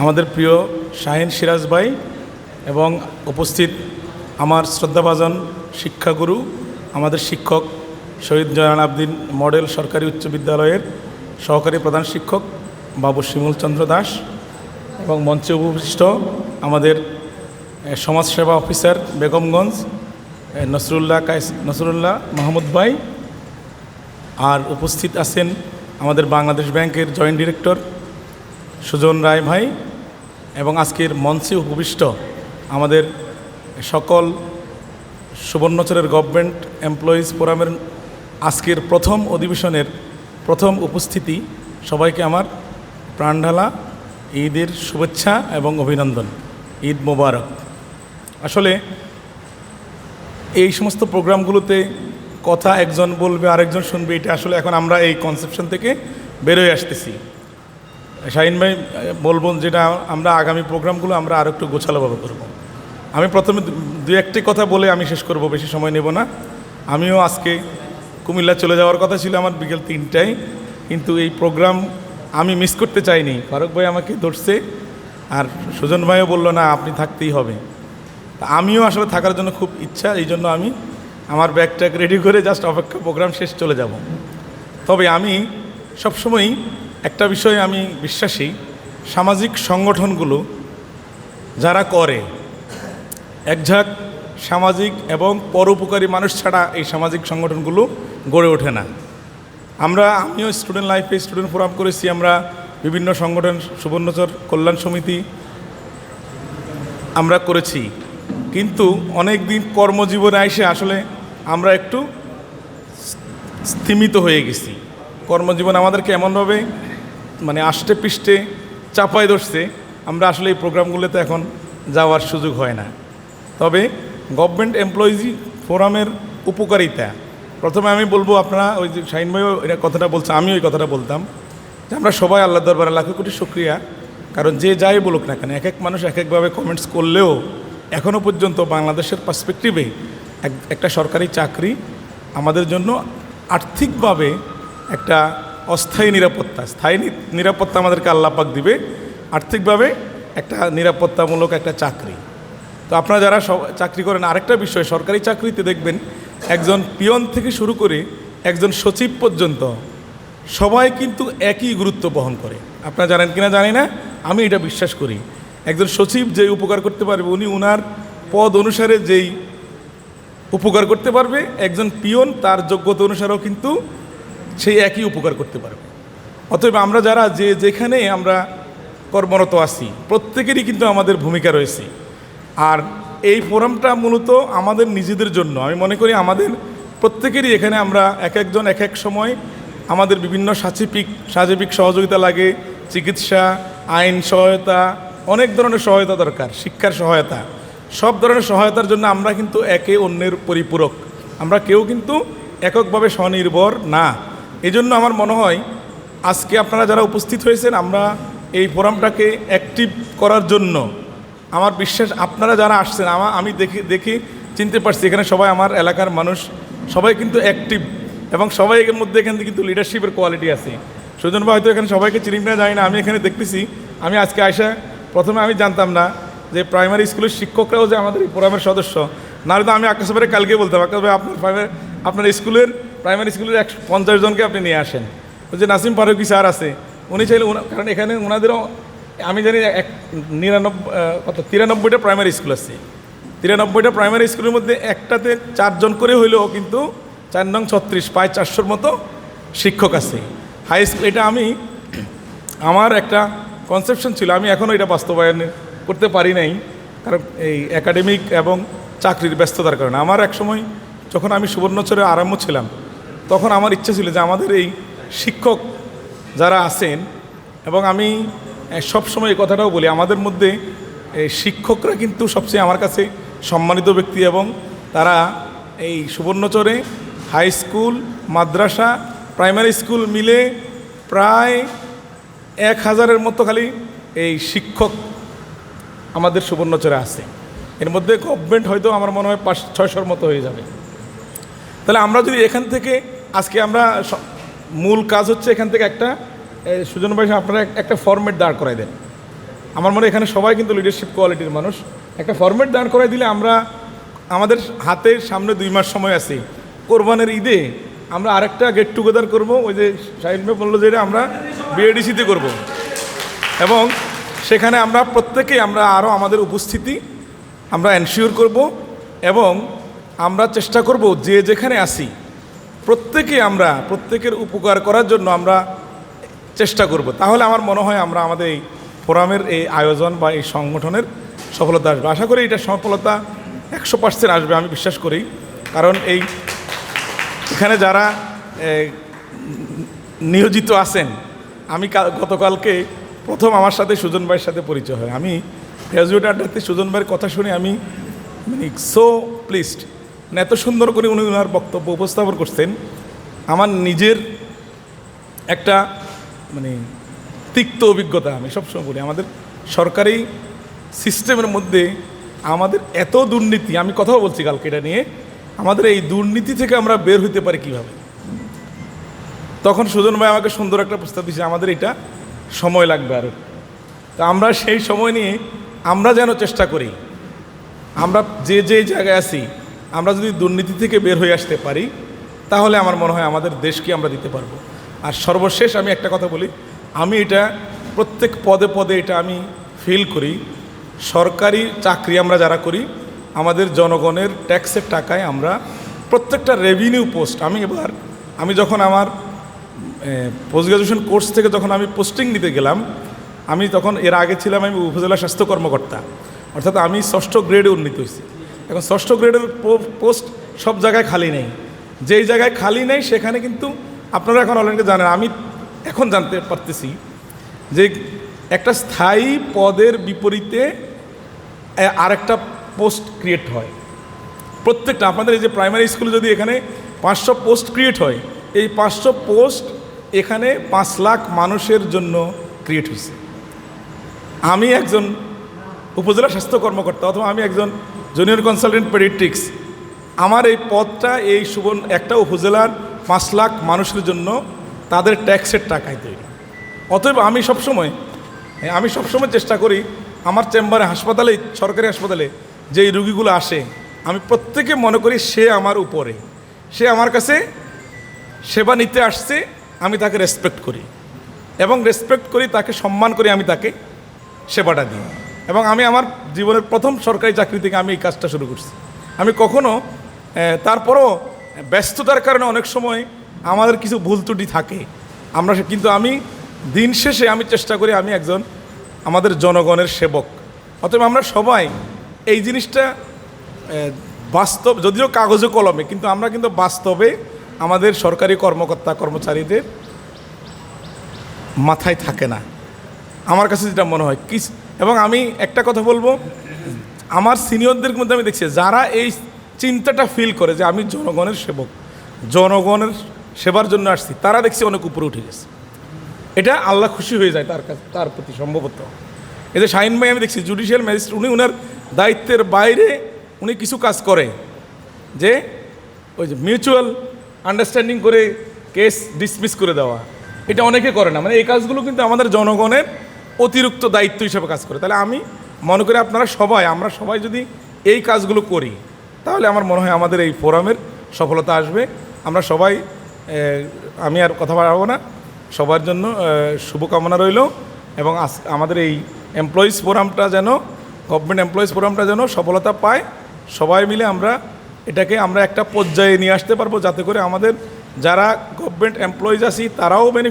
আমাদের প্রিয় শাহিন সিরাজ ভাই এবং উপস্থিত আমার শ্রদ্ধাভাজন শিক্ষাগুরু, আমাদের শিক্ষক শহীদ জয়ান আবদিন মডেল সরকারি উচ্চ বিদ্যালয়ের সহকারী প্রধান শিক্ষক বাবু শিমুল চন্দ্র দাস এবং মঞ্চে উপবিষ্ট আমাদের সমাজসেবা অফিসার বেগমগঞ্জ নসরুল্লাহ কাইস, নসরুল্লাহ মাহমুদ ভাই। আর উপস্থিত আছেন আমাদের বাংলাদেশ ব্যাংকের জয়েন্ট ডিরেক্টর সুজন রায় ভাই। এবং আজকের মঞ্চে উপবিষ্ট আমাদের সকল সুবর্ণচরের গভর্নমেন্ট এমপ্লয়িজ ফোরামের আজকের প্রথম অধিবেশনের প্রথম উপস্থিতি, সবাইকে আমার প্রাণঢালা, ঈদের শুভেচ্ছা এবং অভিনন্দন। ঈদ মোবারক। আসলে এই সমস্ত প্রোগ্রামগুলোতে কথা একজন বলবে, আরেকজন শুনবে, এটা আসলে এখন আমরা এই কনসেপশন থেকে বেরোয় আসতেছি। শাহিন ভাই আহ, বলব যেটা আমরা আগামী প্রোগ্রামগুলো আমরা আরও একটু গোছালোভাবে করব। আমি প্রথমে দু- একটি কথা বলে আমি শেষ করব বেশি সময় নেব না। আমিও আজকে কুমিল্লা চলে যাওয়ার কথা ছিল আমার বিকেল তিনটায় কিন্তু এই প্রোগ্রাম আমি মিস করতে চাইনি। ফারুক ভাই আমাকে ধরছে আর সুজন ভাইও বলল না আপনি থাকতেই হবে। তা আমিও আসলে থাকার জন্য খুব ইচ্ছা এই জন্য আমি আমার ব্যাগ ট্যাগ রেডি করে জাস্ট অপেক্ষা প্রোগ্রাম শেষ চলে যাব। তবে আমি সবসময়ই একটা বিষয়ে আমি বিশ্বাসী, সামাজিক সংগঠনগুলো যারা করে, একঝাঁক সামাজিক এবং পরোপকারী মানুষ ছাড়া এই সামাজিক সংগঠনগুলো গড়ে ওঠে না। আমরা, আমিও স্টুডেন্ট লাইফে স্টুডেন্ট ফোরাম করেছি, আমরা বিভিন্ন সংগঠন, সুবর্ণচর কল্যাণ সমিতি আমরা করেছি। কিন্তু অনেক দিন কর্মজীবনে এসে আসলে আমরা একটু স্থিমিত হয়ে গেছি। কর্মজীবন আমাদেরকে এমনভাবে মানে আষ্টে পৃষ্ঠে চাপায় ধরছে, আমরা আসলে এই প্রোগ্রামগুলোতে এখন যাওয়ার সুযোগ হয় না। তবে গভর্নমেন্ট এমপ্লয়িজি ফোরামের উপকারিতা। প্রথমে আমি বলব আপনারা, ওই যে শাহিন ভাইও এটা কথাটা বলছে, আমিও ওই কথাটা বলতাম, যে আমরা সবাই আল্লাহ দরবারে লাখো কোটি শুক্রিয়া। কারণ যে যাই বলুক না কেন এক এক মানুষ এক একভাবে কমেন্টস করলেও এখনও পর্যন্ত বাংলাদেশের পার্সপেক্টিভে এক, একটা সরকারি চাকরি আমাদের জন্য আর্থিকভাবে একটা অস্থায়ী নিরাপত্তা, স্থায়ী নিরাপত্তা আমাদেরকে আল্লাপাক দিবে। আর্থিকভাবে একটা নিরাপত্তামূলক একটা চাকরি। তো আপনারা যারা চাকরি করেন, আরেকটা বিষয়, সরকারি চাকরিতে দেখবেন একজন পিয়ন থেকে শুরু করে একজন সচিব পর্যন্ত সবাই কিন্তু একই গুরুত্ব বহন করে। আপনারা জানেন কিনা জানি না, আমি এটা বিশ্বাস করি। একজন সচিব যে উপকার করতে পারবে, উনি উনার পদ অনুসারে যেই উপকার করতে পারবে, একজন পিয়ন তার যোগ্যতা অনুসারেও কিন্তু সেই একই উপকার করতে পারবে। অতএব আমরা যারা যে যেখানে আমরা কর্মরত আছি, প্রত্যেকেরই কিন্তু আমাদের ভূমিকা রয়েছে। আর এই ফোরামটা মূলত আমাদের নিজেদের জন্য। আমি মনে করি আমাদের প্রত্যেকেরই এখানে আমরা এক একজন এক এক সময় আমাদের বিভিন্ন সাচিপিক সাজেপিক সহযোগিতা লাগে, চিকিৎসা, আইন সহায়তা, অনেক ধরনের সহায়তা দরকার, শিক্ষার সহায়তা। সব ধরনের সহায়তার জন্য আমরা কিন্তু একে অন্যের পরিপূরক। আমরা কেউ কিন্তু এককভাবে স্বনির্ভর না। এই জন্য আমার মনে হয় আজকে আপনারা যারা উপস্থিত হয়েছেন, আমরা এই ফোরামটাকে অ্যাক্টিভ করার জন্য আমার বিশ্বাস আপনারা যারা আসছেন আমার আমি দেখে দেখে চিনতে পারছি, এখানে সবাই আমার এলাকার মানুষ, সবাই কিন্তু অ্যাক্টিভ এবং সবাই এর মধ্যে এখান থেকে কিন্তু লিডারশিপের কোয়ালিটি আছে। সুজন ভাই হয়তো এখানে সবাইকে চিনি না যায় না, আমি এখানে দেখতেছি, আমি আজকে আসা প্রথমে আমি জানতাম না যে প্রাইমারি স্কুলের শিক্ষকরাও যে আমাদের এই ফোরামের সদস্য, নাহলে তো আমি আকাশ কালকে বলতাম, আকাশ আপনার প্রাইমারি আপনার স্কুলের প্রাইমারি স্কুলের এক পঞ্চাশ জনকে আপনি নিয়ে আসেন। যে নাসিম ফারুকি স্যার আছে, উনি চাইলে কারণ এখানে ওনাদেরও আমি জানি এক নিরানব্বই কত, তিরানব্বইটা প্রাইমারি স্কুল আছে। তিরানব্বইটা প্রাইমারি স্কুলের মধ্যে একটাতে চারজন করে হইলেও কিন্তু চার নং ছত্রিশ প্রায় চারশোর মতো শিক্ষক আছে। হাই স্কুল এটা আমি, আমার একটা কনসেপশন ছিল, আমি এখনও এটা বাস্তবায়ন করতে পারি নাই, কারণ এই একাডেমিক এবং চাকরির ব্যস্ততার কারণে। আমার এক সময় যখন আমি সুবর্ণচরে আরম্ভ ছিলাম তখন আমার ইচ্ছা ছিল যে আমাদের এই শিক্ষক যারা আছেন, এবং আমি সব সময় এই কথাটাও বলি, আমাদের মধ্যে এই শিক্ষকরা কিন্তু সবচেয়ে আমার কাছে সম্মানিত ব্যক্তি এবং তারা এই সুবর্ণচরে হাই স্কুল, মাদ্রাসা, প্রাইমারি স্কুল মিলে প্রায় এক হাজারের মতো খালি এই শিক্ষক আমাদের সুবর্ণচরে আছে। এর মধ্যে গভর্নমেন্ট হয়তো আমার মনে হয় পাঁচ, ছয়শোর মতো হয়ে যাবে। তাহলে আমরা যদি এখান থেকে আজকে আমরা মূল কাজ হচ্ছে এখান থেকে একটা সুজন ভাই, আপনারা একটা ফর্মেট দাঁড় করাই দেন। আমার মনে এখানে সবাই কিন্তু লিডারশিপ কোয়ালিটির মানুষ। একটা ফরম্যাট দাঁড় করাই দিলে আমরা আমাদের হাতে সামনে দুই মাস সময় আছে। কোরবানের ঈদে আমরা আরেকটা গেট টুগেদার করব। ওই যে শাহিন ভাই বলল যে আমরা বিএডিসিতে করব। এবং সেখানে আমরা প্রত্যেকেই আমরা আরও আমাদের উপস্থিতি আমরা এনশিওর করব এবং আমরা চেষ্টা করব যে যেখানে আসি প্রত্যেকে আমরা, প্রত্যেকের উপকার করার জন্য আমরা চেষ্টা করব। তাহলে আমার মনে হয় আমরা আমাদের এই ফোরামের এই আয়োজন বা এই সংগঠনের সফলতা আসবে। আশা করি এটা সফলতা একশো পার্সেন্ট আসবে, আমি বিশ্বাস করি। কারণ এই এখানে যারা নিয়োজিত আছেন, আমি কাল- গতকালকে প্রথম আমার সাথে সুজন ভাইয়ের সাথে পরিচয় হয়। আমি গ্র্যাজুয়েট আড্ডাতে সুজন ভাইয়ের কথা শুনে আমি মানে সো প্লিজড মানে এত সুন্দর করে উনি ওনার বক্তব্য উপস্থাপন করছেন। আমার নিজের একটা মানে তিক্ত অভিজ্ঞতা আমি সবসময় বলি, আমাদের সরকারি সিস্টেমের মধ্যে আমাদের এত দুর্নীতি, আমি কথাও বলছি কালকে এটা নিয়ে, আমাদের এই দুর্নীতি থেকে আমরা বের হইতে পারি কীভাবে? তখন সুজন ভাই আমাকে সুন্দর একটা প্রস্তাব দিয়েছে, আমাদের এটা সময় লাগবে আরও তা আমরা সেই সময় নিয়ে আমরা যেন চেষ্টা করি, আমরা যে যে জায়গায় আছি আমরা যদি দুর্নীতি থেকে বের হয়ে আসতে পারি, তাহলে আমার মনে হয় আমাদের দেশকে আমরা দিতে পারব। আর সর্বশেষ আমি একটা কথা বলি, আমি এটা প্রত্যেক পদে পদে এটা আমি ফিল করি, সরকারি চাকরি আমরা যারা করি, আমাদের জনগণের ট্যাক্সের টাকায় আমরা প্রত্যেকটা রেভিনিউ পোস্ট আমি এবার, আমি যখন আমার পোস্ট গ্রাজুয়েশন কোর্স থেকে যখন আমি পোস্টিং নিতে গেলাম, আমি তখন এর আগে ছিলাম আমি উপজেলা স্বাস্থ্য কর্মকর্তা, অর্থাৎ আমি ষষ্ঠ গ্রেডে উন্নীত হয়েছি। এখন ষষ্ঠ গ্রেডের পোস্ট সব জায়গায় খালি নেই। যেই জায়গায় খালি নেই, সেখানে কিন্তু আপনারা এখন অলরেডি জানেন, আমি এখন জানতে পারতেছি যে একটা স্থায়ী পদের বিপরীতে আরেকটা পোস্ট ক্রিয়েট হয়। প্রত্যেকটা, আপনাদের এই যে প্রাইমারি স্কুলে যদি এখানে পাঁচশো পোস্ট ক্রিয়েট হয়, এই পাঁচশো পোস্ট এখানে পাঁচ লাখ মানুষের জন্য ক্রিয়েট হয়েছে। আমি একজন উপজেলা স্বাস্থ্য কর্মকর্তা অথবা আমি একজন জুনিয়র কনসালটেন্ট পেডিট্রিক্স আমার এই পদটা এই সুবর্ণ, একটা উপজেলার পাঁচ লাখ মানুষের জন্য তাদের ট্যাক্সের টাকায় তৈরি। অতএব আমি সবসময় আমি সবসময় চেষ্টা করি আমার চেম্বারে, হাসপাতালে, সরকারি হাসপাতালে যেই রুগীগুলো আসে, আমি প্রত্যেকে মনে করি সে আমার উপরে। সে আমার কাছে সেবা নিতে আসছে, আমি তাকে রেসপেক্ট করি। এবং রেসপেক্ট করি, তাকে সম্মান করি, আমি তাকে সেবাটা দিই। এবং আমি আমার জীবনের প্রথম সরকারি চাকরি থেকে আমি এই কাজটা শুরু করছি। আমি কখনো তারপরও ব্যস্ততার কারণে অনেক সময় আমাদের কিছু ভুল ত্রুটি থাকে। আমরা কিন্তু আমি দিন শেষে আমি চেষ্টা করি আমি একজন আমাদের জনগণের সেবক। অতএব আমরা সবাই এই জিনিসটা বাস্তব, যদিও কাগজে কলমে, কিন্তু আমরা কিন্তু বাস্তবে আমাদের সরকারি কর্মকর্তা, কর্মচারীদের মাথায় থাকে না। আমার কাছে যেটা মনে হয় কি এবং আমি একটা কথা বলব, আমার সিনিয়রদের মধ্যে আমি দেখছি, যারা এই চিন্তাটা ফিল করে যে আমি জনগণের সেবক, জনগণের সেবার জন্য আসছি, তারা দেখছি অনেক উপরে উঠে গেছে। এটা আল্লাহ খুশি হয়ে যায় তার কাছে, তার প্রতি সম্ভবত। যে শাহিন ভাই আমি দেখছি জুডিশিয়াল ম্যাজিস্ট্রেট উনি ওনার দায়িত্বের বাইরে উনি কিছু কাজ করে, যে ওই যে মিউচুয়াল আন্ডারস্ট্যান্ডিং করে কেস ডিসমিস করে দেওয়া। এটা অনেকে করে না মানে এই কাজগুলো কিন্তু আমাদের জনগণের অতিরিক্ত দায়িত্ব হিসেবে কাজ করে। তাহলে আমি মনে করি আপনারা সবাই, আমরা সবাই যদি এই কাজগুলো করি, তাহলে আমার মনে হয় আমাদের এই ফোরামের সফলতা আসবে। আমরা সবাই আমি আর কথা বাড়াবো না। সবার জন্য শুভকামনা রইল এবং আমাদের এই এমপ্লয়িজ ফোরামটা যেন গভর্নমেন্ট এমপ্লয়িজ ফোরামটা যেন সফলতা পায়। সবাই মিলে আমরা এটাকে, আমরা একটা পর্যায়ে নিয়ে আসতে পারব যাতে করে আমাদের যারা গভর্নমেন্ট এমপ্লয়িজ আছি, তারাও বেনিফিট